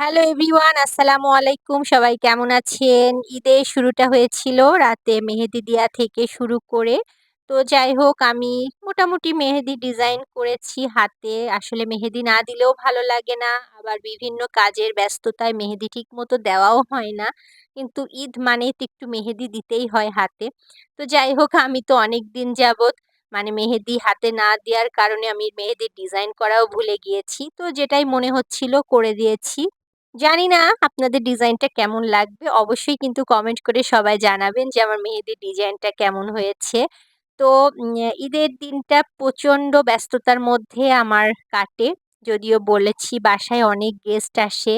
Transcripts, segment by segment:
Hello everyone আসসালামু আলাইকুম সবাই কেমন আছেন? ঈদের শুরুটা হয়েছিল রাতে মেহেদি দেওয়া থেকে শুরু করে। তো যাই হোক, আমি মোটামুটি মেহেদি ডিজাইন করেছি হাতে। আসলে মেহেদি না দিলেও ভালো লাগে না। আবার বিভিন্ন কাজের ব্যস্ততায় মেহেদি ঠিক মতো দেওয়াও হয় না। কিন্তু ঈদ মানেই তো একটু মেহেদি দিতেই হয় হাতে। তো যাই হোক, আমি তো অনেক দিন যাবৎ মানে মেহেদি হাতে না দেওয়ার কারণে আমি মেহেদির ডিজাইন করাও ভুলে গিয়েছি। তো যেটাই মনে হচ্ছিল করে দিয়েছি। জানি না আপনাদের ডিজাইনটা কেমন লাগবে। অবশ্যই কিন্তু কমেন্ট করে সবাই জানাবেন যে আমার মেহেদির ডিজাইনটা কেমন হয়েছে। তো ঈদের দিনটা প্রচণ্ড ব্যস্ততার মধ্যে আমার কাটে। যদিও বলেছি বাসায় অনেক গেস্ট আসে।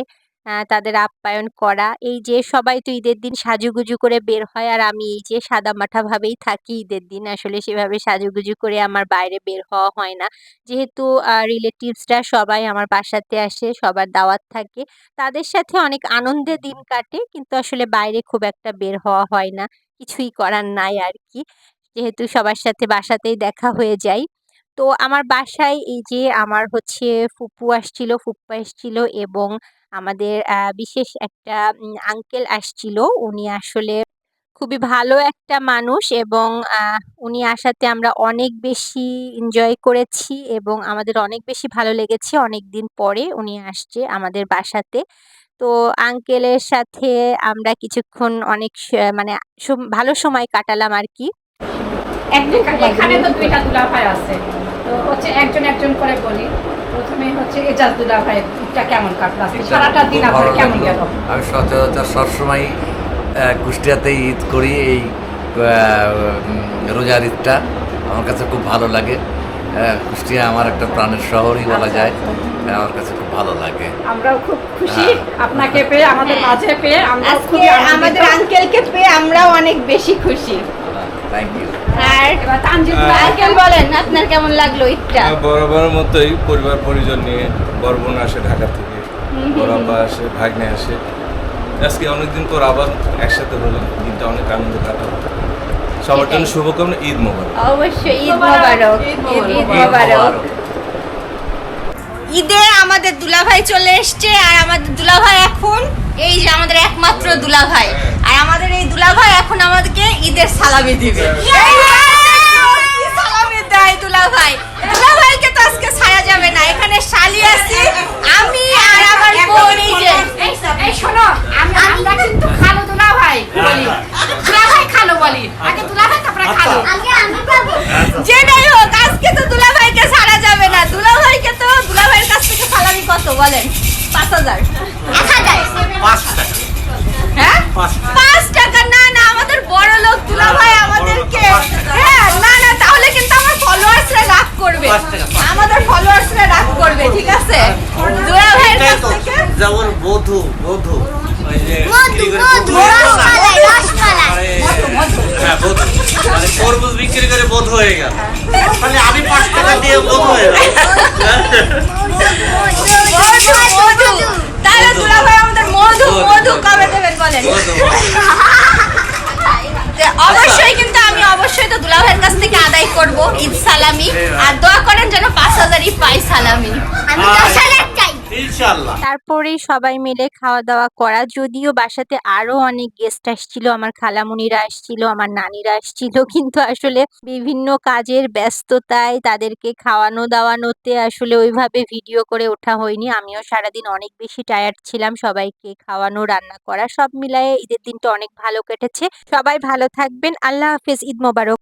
তাদের আপ্যায়ন করা। এই যে সবাই তো ঈদের দিন সাজুগুজু করে বের হয় আর আমি এই যে সাদামাঠা ভাবেই থাকি ঈদের দিন। আসলে সেভাবে সাজুগুজু করে আমার বাইরে বের হওয়া হয় না। যেহেতু রিলেটিভসরা সবাই আমার বাসাতে আসে, সবার দাওয়াত থাকে। তাদের সাথে অনেক আনন্দে দিন কাটে, কিন্তু আসলে বাইরে খুব একটা বের হওয়া হয় না। কিছুই করার নাই আর কি। যেহেতু সবার সাথে বাসাতেই দেখা হয়ে যায়। তো আমার বাসায় এই যে আমার হচ্ছে ফুপু আসছিল ফুপ্পা আসছিল এবং আমাদের বিশেষ একটা আঙ্কেল আসছিল। উনি আসলে খুবই ভালো একটা মানুষ এবং উনি আসাতে আমরা অনেক বেশি এনজয় করেছি এবং আমাদের অনেক বেশি ভালো লেগেছে অনেক দিন পরে উনি আসছে আমাদের বাসাতে। তো আঙ্কেলের সাথে আমরা কিছুক্ষণ অনেক স- মানে সম- ভালো সময় কাটালাম আর কি। এখানে তো দুলাভাই আছে। তো হচ্ছে একজন একজন করে বলি। প্রথমে হচ্ছে এজাজ দুলাভাই ঈদটা কেমন কাটলো? সারাটা দিন আপনার কেমন গেল? আমি সচরাচর সবসময় আহ, কুষ্টিয়াতে ঈদ করি এই রোজার ঈদটা। আমার কাছে খুব ভালো লাগে। কুষ্টিয়া আমার একটা প্রাণের শহরই বলা যায়। আমার কাছে খুব ভালো লাগে। আমরাও খুব খুশি। হ্যাঁ। আপনাকে পেয়ে আমাদের মাঝে পেয়ে আমরা আমাদের আঙ্কেলকে পেয়ে আমরাও অনেক বেশি খুশি। থ্যাংক ইউ আর আঙ্কেল বলেন আপনার কেমন লাগল ঈদটা? বরাবর মতোই পরিবার পরিজন নিয়ে বড় বোন আসে ঢাকা থেকে। বড় আব্বা আসে ভাগ্নে আসে। আজকে অনেকদিন পর আবার একসাথে হলাম। ঈদটা অনেক আনন্দ কাটাবো সবার জন্য শুভকামনা ঈদ মোবারক। অবশ্যই ঈদ মোবারক, মোবারক। আমাদের দুলাভাই চলে এসছে আর আমাদের দুলাভাই এখন এই যে আমাদের একমাত্র দুলাভাই। আর আমাদের এই দুলাভাই ঈদের সালামি দিবে। সালামি দেয় দুলাভাই। দুলাভাইকে তো আজকে ছাড়া যাবে না এখানে শালি আছি আমি আর আমার বোন এই যে। এই শোনো আমি আমরা কিন্তু খালো দুলাভাই বলি। দুলাভাই খালো বলি। আগে দুলাভাই তারপরে খালো। যেটাই হোক আজকে তো দুলাভাইকে ছাড়া যাবে না। দুলাভাইকে তো দুলাভাইয়ের কাছ থেকে সালামি কত বলেন? পাঁচ হাজার। এক হাজার। হ্যাঁ? পাঁচ টাকা। না না আমাদের বড় লোক দুলাভাই আমাদেরকে হ্যাঁ না না তাহলে কিন্তু আমার ফলোয়ার্সরা রাগ করবে আমাদের ফলোয়ার্সরা রাগ করবে ঠিক আছে দুলাভাইয়ের কাছ থেকে যেমন বধু বধু ওই যে হয়ে হ্যাঁ, বধু। মানে তরমুজ বিক্রি করে বধু হয়ে গেল মানে আমি পাঁচ টাকা দিয়ে বধু হয়ে গেল মধু, মধু। তাহলে দুলাভাই আমাদের মধু মধু, মধু মধু। কবে দেবেন বলেন বধু। যে অবশ্যই কিন্তু আমি অবশ্যই তো দুলাভাইয়ের কাছ থেকে আদায় করব ঈদ সালামি আর দোয়া করেন যেন পাঁচ হাজারই পাই সালামি আমি দশ হাজার চাই ইনশাল্লাহ তারপরে সবাই মিলে খাওয়া দাওয়া করা, যদিও বাসাতে আরও অনেক গেস্ট আসছিল, আমার খালামুনিরা আসছিল, আমার নানিরা আসছিল, কিন্তু আসলে বিভিন্ন কাজের ব্যস্ততায় তাদেরকে খাওয়ানো দাওয়ানোতে আসলে ওইভাবে ভিডিও করে ওঠা হয়নি। আমিও সারাদিন অনেক বেশি টায়ার্ড ছিলাম, সবাইকে খাওয়ানো, রান্না করা, সব মিলায়ে ঈদের দিনটা অনেক ভালো কেটেছে। সবাই ভালো থাকবেন, আল্লাহ হাফেজ, ঈদ মোবারক।